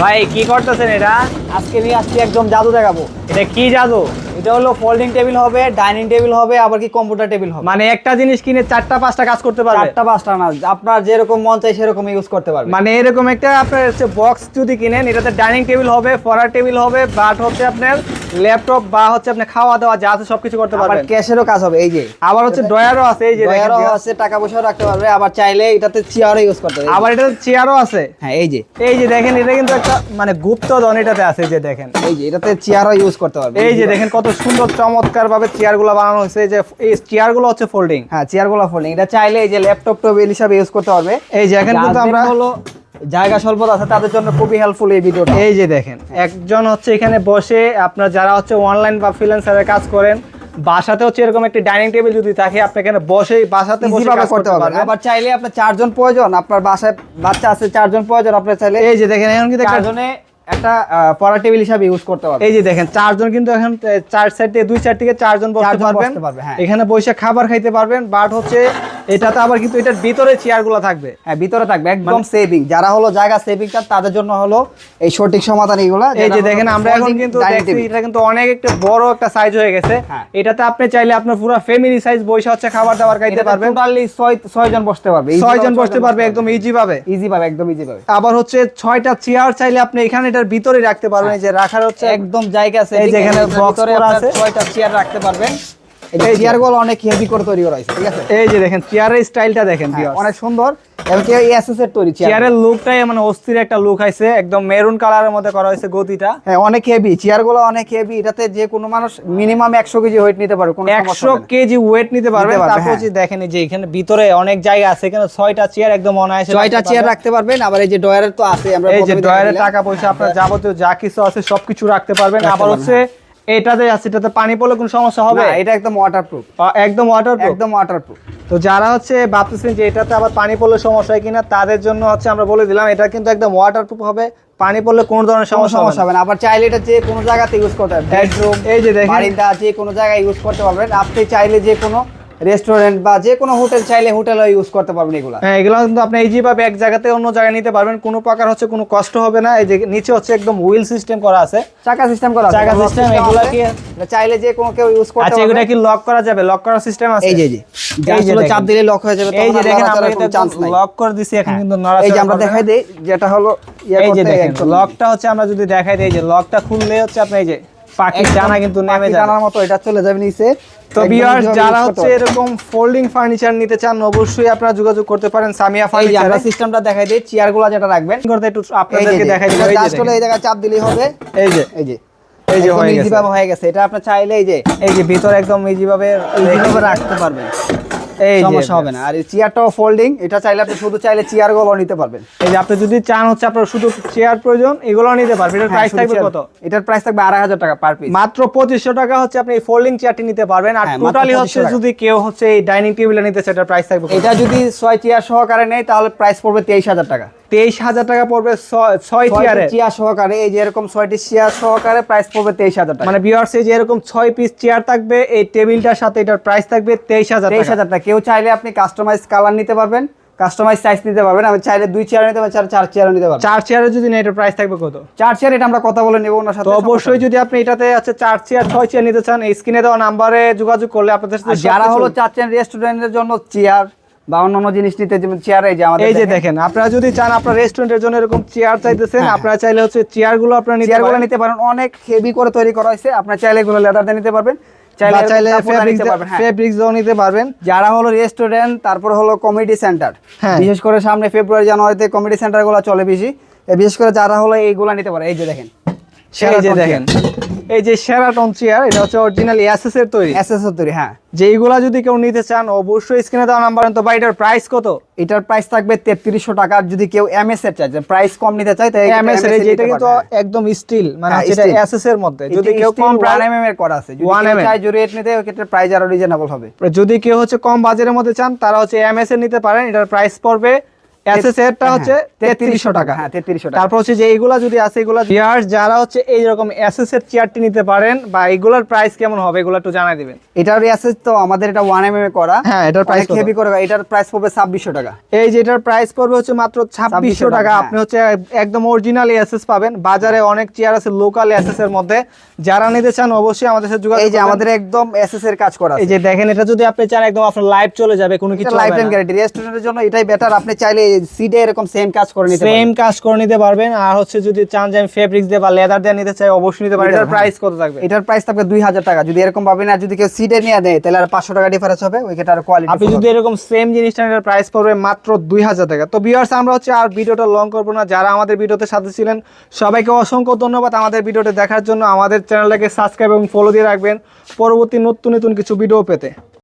ভাই কি করতেছেন এটা? আজকে নিয়ে আসছি একদম জাদু দেখাবো। এটা কি জাদু? এটা হলো ফোল্ডিং টেবিল হবে ডাইনিং টেবিল হবে আবার কি কম্পিউটার টেবিল হবে। মানে একটা জিনিস কিনে চারটা পাঁচটা কাজ করতে পারবে? চারটা পাঁচটা না আপনার যেরকম মন চাই সেরকম ইউজ করতে পারবে। মানে এরকম একটা আপনার হচ্ছে বক্স যদি কিনেন এটাতে ডাইনিং টেবিল হবে পড়ার টেবিল হবে বাট হচ্ছে আপনার ল্যাপটপ বা হচ্ছে আপনি খাওয়া দাওয়া যা আছে সবকিছু করতে পারবেন। ক্যাশেরও কাজ হবে এই যে। আবার হচ্ছে ড্রয়ারও আছে এই যে ডয়ারও আছে টাকা পয়সাও রাখতে পারবে আবার চাইলে এটাতে চেয়ারও ইউজ করতে পারবে। আবার এটা চেয়ারও আছে। হ্যাঁ এই যে। এই যে দেখেন এটা কিন্তু একটা মানে গুপ্তধন এটাতে আছে এই যে দেখেন। এই যে এটাতে চেয়ারও ইউজ করতে পারবে এই যে দেখেন কত সুন্দর চমৎকার ভাবে চেয়ারগুলো বানানো হয়েছে। যে এই চেয়ারগুলো হচ্ছে ফোল্ডিং হ্যাঁ চেয়ারগুলো ফোল্ডিং এটা চাইলে এই যে ল্যাপটপ টেবিল হিসাবে ইউজ করতে পারবে। এই যে এখন কিন্তু আমরা হলো জায়গা স্বল্পতা আছে তাদের জন্য খুবই হেল্পফুল এই ভিডিওটা এই যে দেখেন একজন হচ্ছে এখানে বসে আপনার যারা হচ্ছে অনলাইন বা ফ্রিল্যান্সারের কাজ করেন বাসাতে হচ্ছে এরকম একটি ডাইনিং টেবিল যদি থাকে আপনি এখানে বসেই বাসাতে বসে কাজ করতে পারবেন। আবার চাইলে আপনার চারজন প্রয়োজন আপনার বাসায় বাচ্চা আছে চারজন প্রয়োজন আপনার চাইলে এই যে দেখেন এখন কিন্তু চারজনে একটা পড়া টেবিল হিসাবে ইউজ করতে পারবেন এই যে দেখেন চারজন কিন্তু এখন চার সাইড থেকে দুই সাইড থেকে চারজন বসতে পারবেন হ্যাঁ। এখানে বসে খাবার খাইতে পারবেন বাট হচ্ছে এটাতে আবার কিন্তু এটার ভিতরে চেয়ারগুলো থাকবে। হ্যাঁ ভিতরে থাকবে একদম মানে- সেভিং যারা হলো জায়গা সেভিং চান তাদের জন্য হলো এই সঠিক সমাধান এইগুলা এই যে দেখেন আমরা এখন কিন্তু দেখছি এটা কিন্তু অনেক একটা বড় একটা সাইজ হয়ে গেছে। হ্যাঁ। এটাতে আপনি চাইলে আপনার পুরো ফ্যামিলি সাইজ বসে হচ্ছে খাবার দাবার খাইতে পারবেন। টোটালি ছয় ছয় জন বসতে পারবে ছয় জন বসতে পারবে একদম ইজি ভাবে। ইজি পাবে একদম ইজি পাবে আবার হচ্ছে ছয়টা চেয়ার চাইলে আপনি এখানে এটার ভিতরে রাখতে পারবেন এই যে রাখার হচ্ছে একদম জায়গা আছে এই যে এখানে box করা আছে। ছয়টা চেয়ার রাখতে পারবেন। এই এই চেয়ারগুলো অনেক হেভি করে তৈরি করা হয়েছে ঠিক আছে? এই যে দেখেন চেয়ারের স্টাইলটা দেখেন হ্যাঁ, অনেক সুন্দর। এবং কি এই এসএসএর তৈরি চেয়ারের লুকটাই মানে অস্থির একটা লুক আছে একদম মেরুন কালারের মধ্যে করা হয়েছে গতিটা। হ্যাঁ অনেক হেভি চেয়ারগুলো অনেক হেভি এটাতে যে কোনো মানুষ মিনিমাম একশো কেজি ওয়েট নিতে পারবে কোনো। কেজি ওয়েট নিতে পারবে, তারপর হ্যাঁ। দেখেন যে এখানে ভিতরে অনেক জায়গা আছে এখানে ছয়টা চেয়ার একদম অনায়াসে ছয়টা চেয়ার রাখতে পারবেন আবার এই যে ডয়ারের তো আছে আমরা এই যে টাকা পয়সা আপনার যাবতীয় যা কিছু আছে সবকিছু রাখতে পারবেন। আবার হচ্ছে এটাতে আছে এটাতে পানি পড়লে কোনো সমস্যা হবে? না, এটা একদম ওয়াটারপ্রুফ একদম ওয়াটারপ্রুফ একদম ওয়াটারপ্রুফ তো যারা হচ্ছে ভাবতেছেন যে এটাতে আবার পানি পড়লে সমস্যা হয় কিনা তাদের জন্য হচ্ছে আমরা বলে দিলাম এটা কিন্তু একদম ওয়াটারপ্রুফ হবে পানি পড়লে কোনো ধরনের সমস্যা সমস্যা হবে না। আবার চাইলে এটা যে কোনো জায়গাতে ইউজ করতে পারবেন। বেডরুম এই যে দেখেন। বাড়িতে যে কোনো জায়গায় ইউজ করতে পারবেন। আপনি চাইলে যে কোনো রেস্টুরেন্ট বা যে কোনো হোটেল চাইলে হোটেলে ইউজ করতে পারবেন এগুলা। হ্যাঁ এগুলো কিন্তু আপনি ইজি ভাবে এক জায়গা থেকে অন্য জায়গায় নিতে পারবেন কোনো প্রকার হচ্ছে কোনো কষ্ট হবে না। এই যে নিচে হচ্ছে একদম হুইল সিস্টেম করা আছে। চাকা সিস্টেম করা আছে, চাকা system এগুলা। কি- এটা চাইলে যে কোনো কেউ ইউজ করতে পারবে আচ্ছা এগুলা কি লক করা যাবে? লক করার সিস্টেম আছে? এই যে এই এই যে চাপ দিলে লক হয়ে যাবে এই যে দেখেন আমরা এটা চান্স নাই। লক করে দিছি এখন হ্যাঁ। কিন্তু এই যে আমরা দেখাই দেই যেটা হলো ইয়ে এই যে দেখেন লকটা হচ্ছে আমরা যদি দেখাই দিই এই যে লকটা খুললে হচ্ছে আপনি এই যে পাখির ডানা কিন্তু নেমে যাবে। ডানার মতো এটা চলে যাবে নিচে। তো ভিউয়ার্স যারা হচ্ছে এরকম ফোল্ডিং ফার্নিচার নিতে চান অবশ্যই আপনারা যোগাযোগ করতে পারেন সামিয়া ফার্নিচার এই সিস্টেমটা দেখাই দেই চেয়ারগুলা যেটা রাখবেন। করতে একটু আপনাদেরকে দেখাই দিই এই যে। এই জায়গায় চাপ দিলেই হবে। এই যে। এই যে। এই যে হয়ে গেছে। হয়ে গেছে। এটা আপনি চাইলে এই যে এই যে ভিতরে একদম ইজি ভাবে ভাবে রাখতে পারবেন। এই সমস্যা হবে না। আর এই চেয়ারটাও ফোল্ডিং এটা চাইলে আপনি শুধু চাইলে চেয়ারগুলো নিতে পারবেন। এই যে আপনি যদি চান হচ্ছে আপনার শুধু চেয়ার প্রয়োজন এগুলো নিতে পারবেন। এটার হ্যাঁ, প্রাইস থাকবে কত? এটার প্রাইস থাকবে আড়াই হাজার টাকা পার পিস মাত্র পঁচিশশো টাকা হচ্ছে আপনি ফোল্ডিং চেয়ারটি নিতে পারবেন। আর হ্যাঁ, টোটালি হচ্ছে যদি কেউ হচ্ছে এই ডাইনিং টেবিলে নিতে চায় এটার প্রাইস থাকবে এটা যদি ছয় চেয়ার সহকারে নেয় তাহলে প্রাইস পড়বে তেইশ হাজার টাকা। তেইশ হাজার টাকা পড়বে ছয়- চেয়ারে চেয়ার সহকারে এই যে এরকম ছয়টি চেয়ার সহকারে প্রাইস পড়বে তেইশ হাজার টাকা। মানে বিয়ার্স এই যে এরকম ছয় পিস চেয়ার থাকবে এই টেবিলটার সাথে এটার প্রাইস থাকবে তেইশ হাজার তেইশ হাজার টাকা। কেউ চাইলে আপনি কাস্টমাইজ কালার নিতে পারবেন কাস্টমাইজ সাইজ নিতে পারবেন। আমি চাইলে দুই চেয়ার নিতে পারবেন চার চার চেয়ার নিতে পারবেন চার চেয়ারে যদি নেই এটার প্রাইস থাকবে কত? চার চেয়ার এটা আমরা কথা বলে নেব ওনার সাথে অবশ্যই যদি আপনি এটাতে আছে চার চেয়ার ছয় চেয়ার নিতে চান স্ক্রিনে দেওয়া নাম্বারে যোগাযোগ করলে আপনাদের সাথে যারা হলো চাচ্ছেন রেস্টুরেন্টের জন্য চেয়ার বা অন্যান্য জিনিস নিতে যেমন চেয়ার এই যে আমাদের এই যে দেখেন। আপনারা যদি চান আপনার রেস্টুরেন্টের জন্য এরকম চেয়ার চাইতেছেন হ্যাঁ। আপনারা চাইলে হচ্ছে চেয়ারগুলো আপনারা চেয়ারগুলো নিতে পারেন অনেক হেভি করে তৈরি করা হয়েছে আপনার চাইলে এগুলো লেদার দিয়ে নিতে পারবেন বা চাইলে ফেব্রিক্স পারবেন হ্যাঁ। দিয়েও নিতে পারবেন। যারা হলো রেস্টুরেন্ট তারপর হলো কমিটি সেন্টার হ্যাঁ। বিশেষ করে সামনে ফেব্রুয়ারি জানুয়ারিতে কমিটি সেন্টারগুলো চলে বেশি। বিশেষ করে যারা হলো এইগুলো নিতে পারে এই যে দেখেন। এই যে দেখেন। এই যে সেরাটন চেয়ার এটা হচ্ছে অরিজিনাল এসএস এর তৈরি। এসএস এর তৈরি হ্যাঁ। যে এইগুলা যদি কেউ নিতে চান অবশ্যই স্ক্রিনে দেওয়া নাম্বার তো বা এটার প্রাইস কত? এটার প্রাইস থাকবে তেত্রিশশো টাকা আর যদি কেউ এমএস এর চাই প্রাইস কম নিতে চায় তাই এমএস এর যেটা কিন্তু একদম স্টিল মানে হ্যাঁ, steel। এসএস এর মধ্যে। যদি কেউ কম এম এর করা আছে। যদি 1 কেউ mm চায় জুড়ে নিতে ক্ষেত্রে প্রাইস আরও রিজনেবল হবে। যদি কেউ হচ্ছে কম বাজারের মধ্যে চান তারা হচ্ছে এমএস এর নিতে পারেন। এটার প্রাইস পড়বে এসএস এরটা হচ্ছে তেত্রিশশো টাকা। হ্যাঁ তেত্রিশশো টাকা। তারপর হচ্ছে যে যদি আছে এগুলা ভিউয়ার্স যারা হচ্ছে এই রকম এসএসএর চেয়ারটি নিতে পারেন বা এগুলার প্রাইস কেমন হবে এগুলো একটু জানাই দিবেন। এটার অ্যাসেস তো আমাদের এটা ওয়ান এম এম করা। হ্যাঁ, এটার কত? হেভি করে এটার প্রাইস পড়বে ছাব্বিশশো টাকা। এই যেটার প্রাইস পড়বে হচ্ছে মাত্র 2600 টাকা টাকা, আপনি হচ্ছে একদম অরিজিনাল এসএস পাবেন। বাজারে অনেক চেয়ার আছে লোকাল এসএস এর মধ্যে। যারা নিতে চান অবশ্যই আমাদের সাথে যোগাযোগ এই যে আমাদের একদম এসএস এর কাজ করা এই যে দেখেন এটা যদি আপনি চান একদম আপনার লাইভ চলে যাবে কোনো কিছু লাইফ টাইম গ্যারান্টি রেস্টুরেন্টের জন্য এটাই বেটার আপনি চাইলে সিডে এরকম সেম কাজ করে নিতে সেম কাজ করে নিতে পারবেন। আর হচ্ছে যদি চান যে আমি ফেব্রিক্স দিয়ে বা লেদার দিয়ে নিতে চাই অবশ্যই নিতে পারেন। এটার প্রাইস কত থাকবে? এটার প্রাইস থাকবে দুই হাজার টাকা। যদি এরকম পাবেন আর যদি কেউ সিডে নিয়ে দেয় তাহলে আর পাঁচশো টাকা ডিফারেন্স হবে ওইটার কোয়ালিটি আপনি যদি এরকম সেম জিনিসটা এটার প্রাইস পড়বে মাত্র দুই হাজার টাকা। তো ভিউয়ার্স আমরা হচ্ছে আর ভিডিওটা লং করব না। যারা আমাদের ভিডিওতে সাথে ছিলেন সবাইকে অসংখ্য ধন্যবাদ আমাদের ভিডিওটা দেখার জন্য। আমাদের চ্যানেলটাকে সাবস্ক্রাইব এবং ফলো দিয়ে রাখবেন। পরবর্তী নতুন নতুন কিছু ভিডিও পেতে।